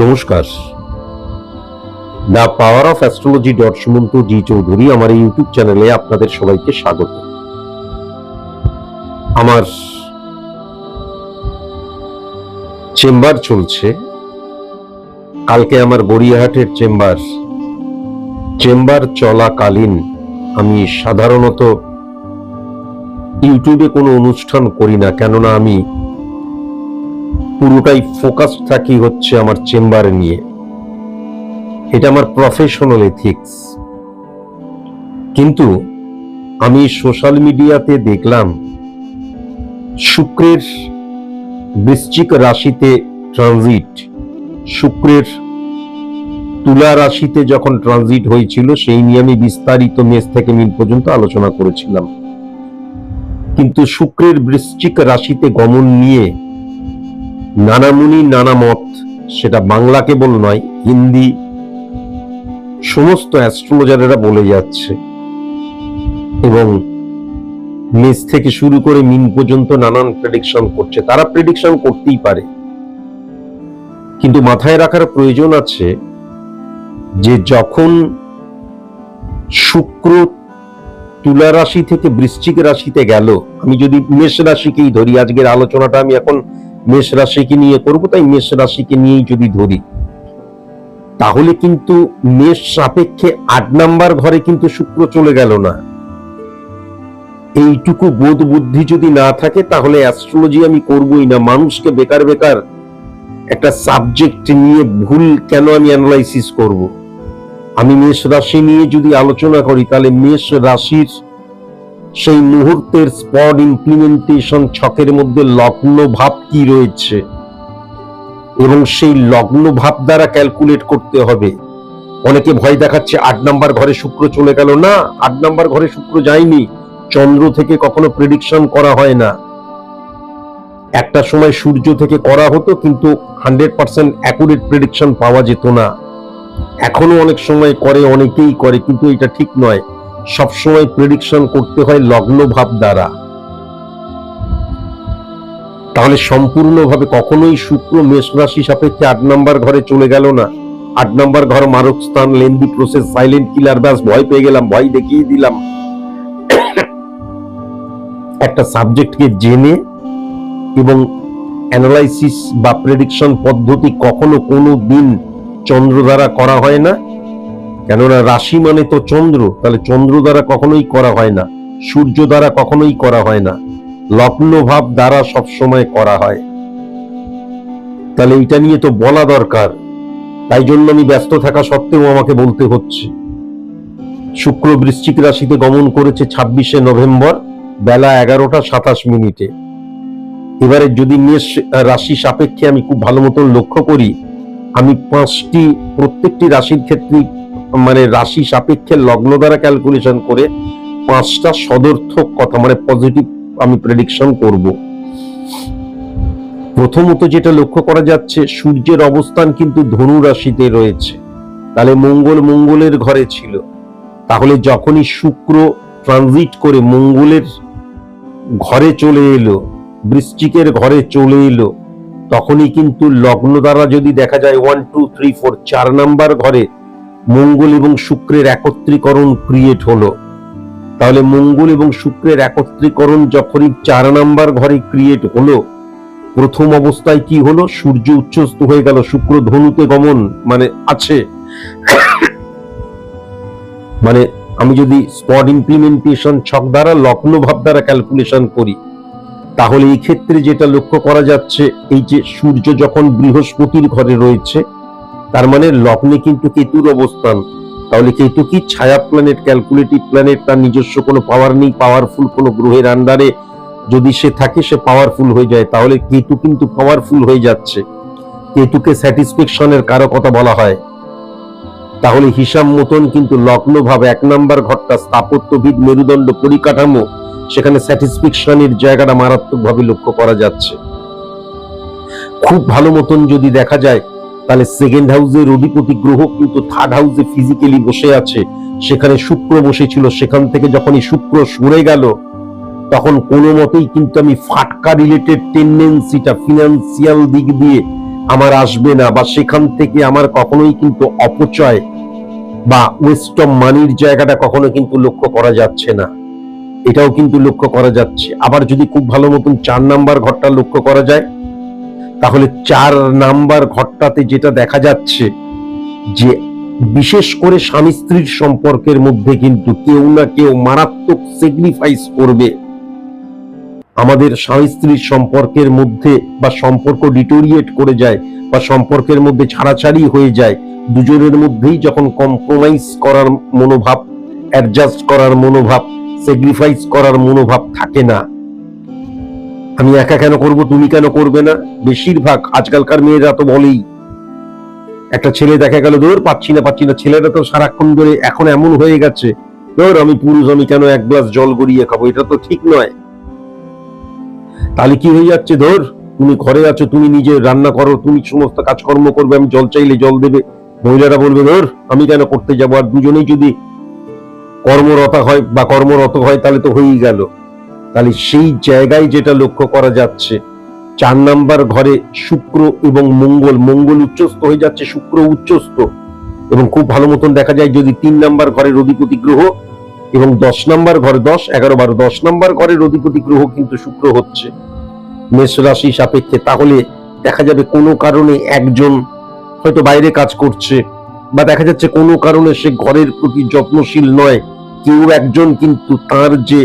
নমস্কার। The power of astrology dot Sumanta ji Chowdhury আমার YouTube চ্যানেলে আপনাদের সবাইকে স্বাগত। আমার চেম্বার চলছে। কালকে আমার গড়িয়াহাটের চেম্বার। চেম্বার চলাকালীন আমি সাধারণত ইউটিউবে কোনো অনুষ্ঠান করি না, কেননা আমি পুরোটাই ফোকাস থাকি হচ্ছে আমার চেম্বার নিয়ে। এটা আমার প্রফেশনাল এথিক্স কিন্তু আমি সোশ্যাল মিডিয়াতে দেখলাম, শুক্রের বৃশ্চিক রাশিতে ট্রানজিট শুক্রের তুলা রাশিতে যখন ট্রানজিট হয়েছিল, সেই নিয়ে আমি বিস্তারিত মেষ থেকে মিন পর্যন্ত আলোচনা করেছিলাম। কিন্তু শুক্রের বৃশ্চিক রাশিতে গমন নিয়ে নানামুনি নানা মত সেটা বাংলা কেবল নয়, হিন্দি, সমস্ত অ্যাস্ট্রোলজারেরা বলে যাচ্ছে। এবং মেষ থেকে শুরু করে মিন পর্যন্ত নানান প্রেডিকশন করছে। তারা প্রেডিকশন করতেই পারে। কিন্তু মাথায় রাখার প্রয়োজন আছে যে যখন শুক্র তুলা রাশি থেকে বৃশ্চিক রাশিতে গেল, আমি যদি মেষ রাশিকেই ধরি, আজকের আলোচনাটা আমি এখন মেষ রাশিকে নিয়ে করব, তাই মেষ রাশিকে নিয়েই যদি ধরি, তাহলে কিন্তু মেষ সাপেক্ষে আট নাম্বার ঘরে কিন্তু শুক্র চলে গেল না। এইটুকু বোধ বুদ্ধি যদি না থাকে, তাহলে অ্যাস্ট্রোলজি আমি করবই না। মানুষকে বেকার বেকার একটা সাবজেক্ট নিয়ে ভুল কেন আমি অ্যানালাইসিস করব? আমি মেষ রাশি নিয়ে যদি আলোচনা করি, তাহলে মেষ রাশির সেই মুহূর্তের স্পট ইমপ্লিমেন্টেশন ছকের মধ্যে লগ্ন ভাব কি রয়েছে? এবং সেই লগ্ন ভাব দ্বারা ক্যালকুলেট করতে হবে। অনেকে ভয় দেখাচ্ছে, আট নাম্বার ঘরে শুক্র চলে গেল না? আট নাম্বার ঘরে শুক্র যায়নি। চন্দ্র থেকে কখনো প্রেডিকশন করা হয় না। একটা সময় সূর্য থেকে করা হতো, কিন্তু হান্ড্রেড পার্সেন্ট অ্যাকুরেট প্রেডিকশন পাওয়া যেত না। এখনও অনেক সময় করে, অনেকেই করে, কিন্তু এটা ঠিক নয়। সবসময় প্রেডিকশন করতে হয় লগ্ন ভাব দ্বারা। তাহলে সম্পূর্ণভাবে কখনোই শুক্র মেষ রাশি সাপেক্ষে আট নাম্বার ঘরে চলে গেল না। আট নাম্বার ঘর মারক স্থান লেন্দি প্রসেস সাইলেন্ট কিলার ব্যাস, ভয় পেয়ে গেলাম, ভয় দেখিয়ে দিলাম। একটা সাবজেক্টকে জেনে এবং অ্যানালাইসিস বা প্রেডিকশন পদ্ধতি কখনো কোনো দিন চন্দ্র দ্বারা করা হয় না। কেননা রাশি মানে তো চন্দ্র, তাহলে চন্দ্র দ্বারা কখনোই করা হয় না, সূর্য দ্বারা কখনোই করা হয় না, লগ্ন ভাব দ্বারা সবসময় করা হয়। তাহলে এটা নিয়ে তো বলা দরকার, তাই জন্য আমি ব্যস্ত থাকা সত্ত্বেও আমাকে বলতে হচ্ছে। শুক্র বৃশ্চিক রাশিতে গমন করেছে ছাব্বিশে নভেম্বর, বেলা এগারোটা সাতাশ মিনিটে। এবারে যদি মেষ রাশি সাপেক্ষে আমি খুব ভালো মতন লক্ষ্য করি, আমি পাঁচটি, প্রত্যেকটি রাশির ক্ষেত্রে মানে রাশি সাপেক্ষে লগ্ন দ্বারা ক্যালকুলেশন করে পাঁচটা সদর্থক কথা মানে পজিটিভ আমি প্রেডিকশন করব। প্রথমত যেটা লক্ষ্য করা যাচ্ছে, সূর্যের অবস্থান কিন্তু ধনু রাশিতে রয়েছে। তাহলে মঙ্গল মঙ্গলের ঘরে ছিল। তাহলে যখনই শুক্র ট্রানজিট করে মঙ্গলের ঘরে চলে এলো, বৃশ্চিকের ঘরে চলে এলো, তখনই কিন্তু লগ্ন দ্বারা যদি দেখা যায় ওয়ান টু থ্রি ফোর চার নাম্বার ঘরে মঙ্গল এবং শুক্রের একত্রীকরণ ক্রিয়েট হলো। তাহলে মঙ্গল এবং শুক্রের একত্রীকরণ যখনই চার নাম্বার ঘরে ক্রিয়েট হলো, প্রথম অবস্থায় কি হলো? সূর্য উচ্চস্ত হয়ে গেল, শুক্র ধনুতে গমন মানে আছে। মানে আমি যদি স্পট ইমপ্লিমেন্টেশন ছক দ্বারা, লগ্ন ভাব দ্বারা ক্যালকুলেশন করি, তাহলে এই ক্ষেত্রে যেটা লক্ষ্য করা যাচ্ছে, এই যে সূর্য যখন বৃহস্পতির ঘরে রয়েছে তার মানে লগ্নে কিন্তু কেতুর অবস্থান। তাহলে কেতু কি ছায়া প্ল্যানেট ক্যালকুলেটিভ প্ল্যানেট তার নিজস্ব কোনো পাওয়ার নেই পাওয়ারফুল কোনো গ্রহের আন্ডারে যদি সে থাকে, সে পাওয়ারফুল হয়ে যায়। তাহলে কেতু কিন্তু পাওয়ারফুল হয়ে যাচ্ছে। কেতুকে স্যাটিসফ্যাকশনের কারও কথা বলা হয়। তাহলে হিসাব মতন কিন্তু লগ্ন ভাব এক নাম্বার ঘরটা স্থাপত্যবিদ মেরুদণ্ড পরিকাঠামো, সেখানে স্যাটিসফ্যাকশনের জায়গাটা মারাত্মকভাবে লক্ষ্য করা যাচ্ছে। খুব ভালো মতন যদি দেখা যায় তাহলে সেকেন্ড হাউসের অধিপতি গ্রহ কিন্তু থার্ড হাউসে ফিজিক্যালি বসে আছে। সেখানে শুক্র বসেছিল। সেখান থেকে যখনই শুক্র সরে গেল, তখন কোনো মতেই কিন্তু আমি ফাটকা রিলেটেড টেন্ডেন্সিটা ফিনান্সিয়াল দিক দিয়ে আমার আসবে না বা সেখান থেকে আমার কখনোই কিন্তু অপচয় বা ওয়েস্ট অফ মানির জায়গাটা কখনো কিন্তু লক্ষ্য করা যাচ্ছে না। এটাও কিন্তু লক্ষ্য করা যাচ্ছে। আবার যদি খুব ভালো মতন চার নাম্বার ঘরটা লক্ষ্য করা যায় তাহলে চার নাম্বার ঘরটাতে যেটা দেখা যাচ্ছে যে বিশেষ করে স্বামী স্ত্রীর সম্পর্কের মধ্যে কিন্তু কেউ না কেউ মারাত্মক স্যাক্রিফাইস করবে। আমাদের স্বামী স্ত্রীর সম্পর্কের মধ্যে বা সম্পর্ক ডিটোরিয়েট করে যায় বা সম্পর্কের মধ্যে ছাড়াছাড়ি হয়ে যায়, দুজনের মধ্যেই যখন কম্প্রোমাইজ করার মনোভাব অ্যাডজাস্ট করার মনোভাব স্যাক্রিফাইস করার মনোভাব থাকে না। আমি একা কেন করব, তুমি কেন করবে না? বেশিরভাগ আজকালকার মেয়েরা তো বলেই, একটা ছেলে দেখা গেল, ধর পাচ্ছি না পাচ্ছি না, ছেলেটা তো সারাক্ষণ ধরে এখন এমন হয়ে গেছে, ধর আমি পুরুষ, আমি কেন এক গ্লাস জল গড়িয়ে খাব? এটা তো ঠিক নয়। তাহলে কি হয়ে যাচ্ছে, ধর? তুমি ঘরে আছো, তুমি নিজে রান্না করো, তুমি সমস্ত কাজকর্ম করবে, আমি জল চাইলে জল দেবে। মহিলারা বলবে, ধর, আমি কেন করতে যাব? আর দুজনেই যদি কর্মরতা হয় বা কর্মরত হয়, তাহলে তো হয়েই গেল। তাহলে সেই জায়গায় যেটা লক্ষ্য করা যাচ্ছে, চার নাম্বার ঘরে শুক্র এবং মঙ্গল মঙ্গল উচ্চস্থ হয়ে যাচ্ছে, শুক্র উচ্চস্থ। এবং খুব ভালো মতন দেখা যায় যদি তিন নাম্বার ঘরের অধিপতি গ্রহ এবং দশ নাম্বার ঘরে দশ, এগারো বারো, দশ নাম্বার ঘরের অধিপতি গ্রহ কিন্তু শুক্র হচ্ছে। মেষ রাশি সাপেক্ষে, তাহলে দেখা যাবে কোনো কারণে একজন হয়তো বাইরে কাজ করছে বা দেখা যাচ্ছে কোনো কারণে সে ঘরের প্রতি যত্নশীল নয়। কেউ একজন কিন্তু তার যে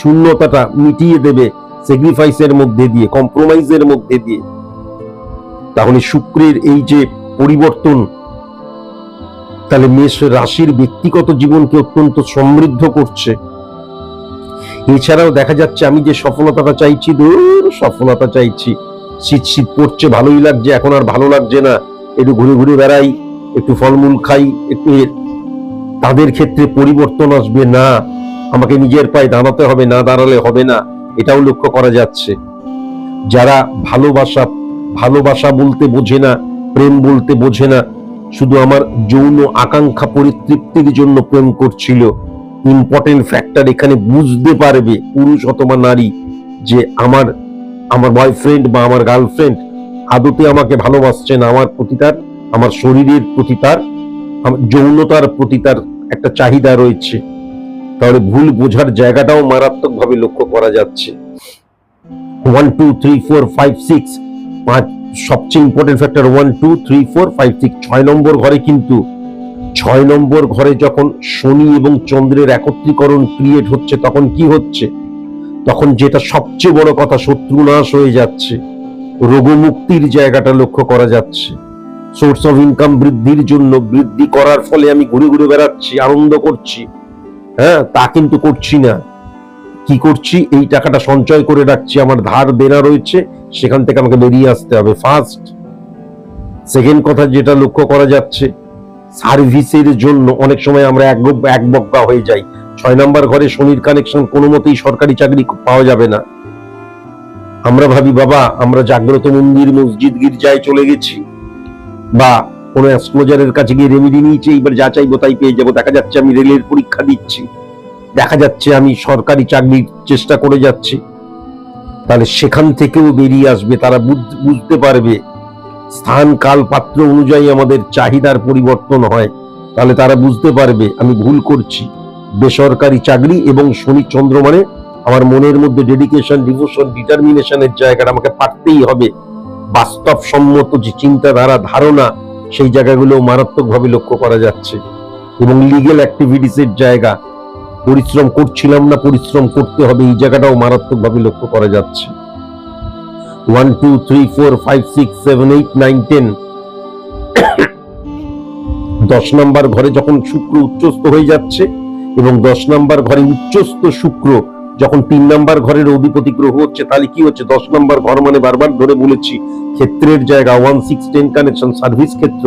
শূন্যতাটা মিটিয়ে দেবে স্যাক্রিফাইসের মধ্যে দিয়ে কম্প্রোমাইজের মধ্যে দিয়ে। তাহলে শুক্রের এই যে পরিবর্তন, তাহলে মেষ রাশির ব্যক্তিগত জীবনকে অত্যন্ত সমৃদ্ধ করছে। এছাড়াও দেখা যাচ্ছে আমি যে সফলতাটা চাইছি, দূর সফলতা চাইছি। শীত শীত পড়ছে, ভালোই লাগছে, এখন আর ভালো লাগছে না। একটু ঘুরে ঘুরে বেড়াই, একটু ফলমূল খাই, একটু তাদের ক্ষেত্রে পরিবর্তন আসবে না। আমাকে নিজের পায়ে দাঁড়াতে হবে, না দাঁড়ালে হবে না। এটাও লক্ষ্য করা যাচ্ছে। যারা ভালোবাসা ভালোবাসা বলতে বোঝে না, প্রেম বলতে বোঝে না, শুধু আমার যৌন আকাঙ্ক্ষা পরিতৃপ্তির জন্য প্রেম করছিল ইম্পর্টেন্ট ফ্যাক্টর এখানে বুঝতে পারবে পুরুষ অথবা নারী যে আমার আমার বয়ফ্রেন্ড বা আমার গার্লফ্রেন্ড আদতে আমাকে ভালোবাসছে না। আমার প্রতি তার, আমার শরীরের প্রতি তার যৌনতার প্রতি তার একটা চাহিদা রয়েছে। তাহলে ভুল বোঝার জায়গাটাও মারাত্মকভাবে লক্ষ্য করা যাচ্ছে। One two three four five six পাঁচ, সবচেয়ে important factor one two three four five six ছয় নম্বর ঘরে কিন্তু, ছয় নম্বর ঘরে যখন শনি এবং চন্দ্রের একত্রীকরণ ক্রিয়েট হচ্ছে, তখন কি হচ্ছে? তখন যেটা সবচেয়ে বড় কথা, শত্রু নাশ হয়ে যাচ্ছে। রোগমুক্তির জায়গাটা লক্ষ্য করা যাচ্ছে। সোর্স অফ ইনকাম বৃদ্ধির জন্য, বৃদ্ধি করার ফলে আমি ঘুরে ঘুরে বেড়াচ্ছি, আনন্দ করছি। হ্যাঁ তা কিন্তু করছি না। কি করছি? এই টাকাটা সঞ্চয় করে রাখছি, আমার ধার দেনা রয়েছে, সেখান থেকে আমাকে বেরিয়ে আসতে হবে ফার্স্ট সেকেন্ড কথা যেটা লক্ষ্য করা যাচ্ছে সার্ভিসের জন্য অনেক সময় আমরা এক এক বক্কা হয়ে যাই। ছয় নম্বর ঘরে শনির কানেকশন কোনো মতেই সরকারি চাকরি পাওয়া যাবে না। আমরা ভাবি, বাবা, আমরা জাগ্রত মন্দির মসজিদ গির্জায় চলে গেছি। বা কোনো অ্যাস্ট্রোলজারের কাছে গিয়ে রেমেডি নিয়েছি, এইবার যা চাইব তাই পেয়ে যাব। দেখা যাচ্ছে আমি রেলের পরীক্ষা দিচ্ছি। দেখা যাচ্ছে আমি সরকারি চাকরির চেষ্টা করে যাচ্ছি। তাহলে সেখান থেকেও বেরিয়ে আসবে, তারা বুঝতে পারবে। স্থান কাল পাত্র অনুযায়ী আমাদের চাহিদার পরিবর্তন হয়। তাহলে তারা বুঝতে পারবে, আমি ভুল করছি। বেসরকারি চাকরি এবং শনি চন্দ্র মানে আমার মনের মধ্যে ডেডিকেশন ডিভোশন ডিটারমিনেশনের জায়গাটা আমাকে পারতেই হবে। বাস্তবসম্মত যে চিন্তাধারা, ধারণা সেই জায়গাগুলো মারাত্মকভাবে লক্ষ্য করা যাচ্ছে এবং লিগেল অ্যাক্টিভিটিসের জায়গা। পরিশ্রম করছিলাম না, পরিশ্রম করতে হবে, এই জায়গাটাও মারাত্মকভাবে লক্ষ্য করা যাচ্ছে। One two three four five six seven eight nine ten দশ নম্বর ঘরে যখন শুক্র উচ্চস্থ হয়ে যাচ্ছে এবং দশ নম্বর ঘরে উচ্চস্থ শুক্র যখন তিন নম্বর ঘরের অধিপতি গ্রহ হচ্ছে, তাহলে কি হচ্ছে? দশ নম্বর ঘর মানে বারবার ধরে বলেছি, ক্ষেত্রের জায়গা one six ten connection service ক্ষেত্র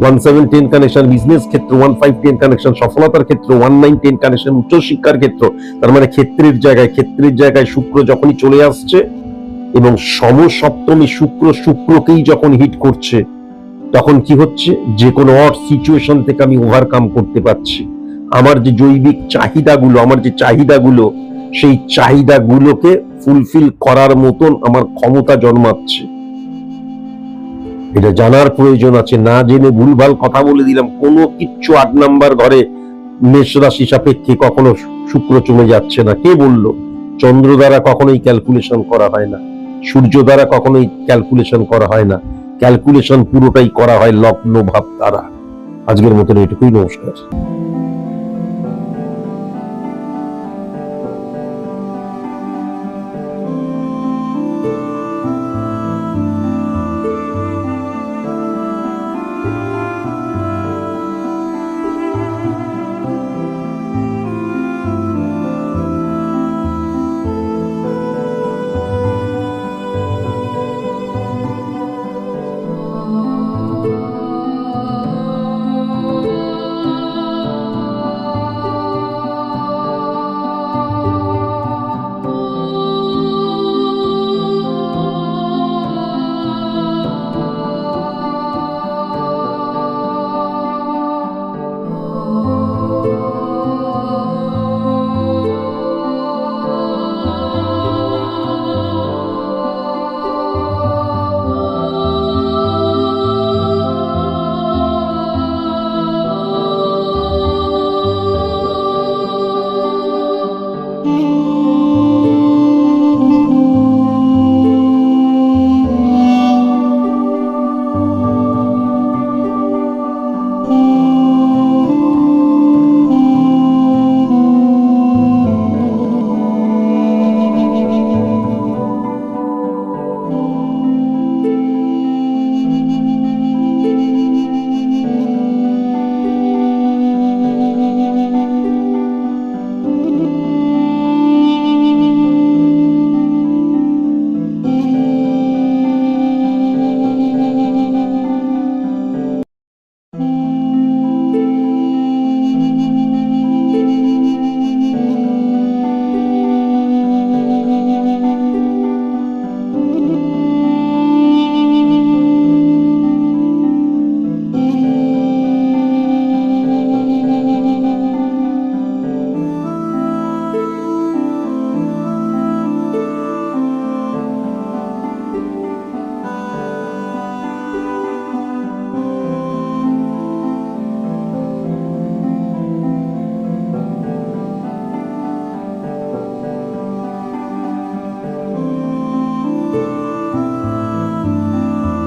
one seven ten connection business ক্ষেত্র ওয়ান ফাইভ টেন কানেকশন সফলতার ক্ষেত্র ওয়ান নাইন টেন কানেকশন উচ্চশিক্ষার ক্ষেত্র। তার মানে ক্ষেত্রের জায়গায় ক্ষেত্রের জায়গায় শুক্র যখনই চলে আসছে এবং সমসপ্তমী শুক্র শুক্রকেই যখন হিট করছে, তখন কি হচ্ছে? যে কোনো অড সিচুয়েশন থেকে আমি ওভারকাম করতে পারছি। আমার যে জৈবিক চাহিদাগুলো, আমার যে চাহিদাগুলো সেই চাহিদাগুলোকে ফুলফিল করার মতন আমার ক্ষমতা জন্মাচ্ছে। এটা জানার প্রয়োজন আছে, না জেনে ভুলভাল কথা বলে দিলাম। কোনো কিচ্ছু আট নাম্বার ঘরে মেষ রাশি সাপেক্ষে কখনো শুক্র চলে যাচ্ছে না। কে বলল? চন্দ্র দ্বারা কখনোই ক্যালকুলেশন করা হয় না। সূর্য দ্বারা কখনোই ক্যালকুলেশন করা হয় না। ক্যালকুলেশন পুরোটাই করা হয় লগ্ন ভাব দ্বারা। আজকের মতন এটুকুই নমস্কার।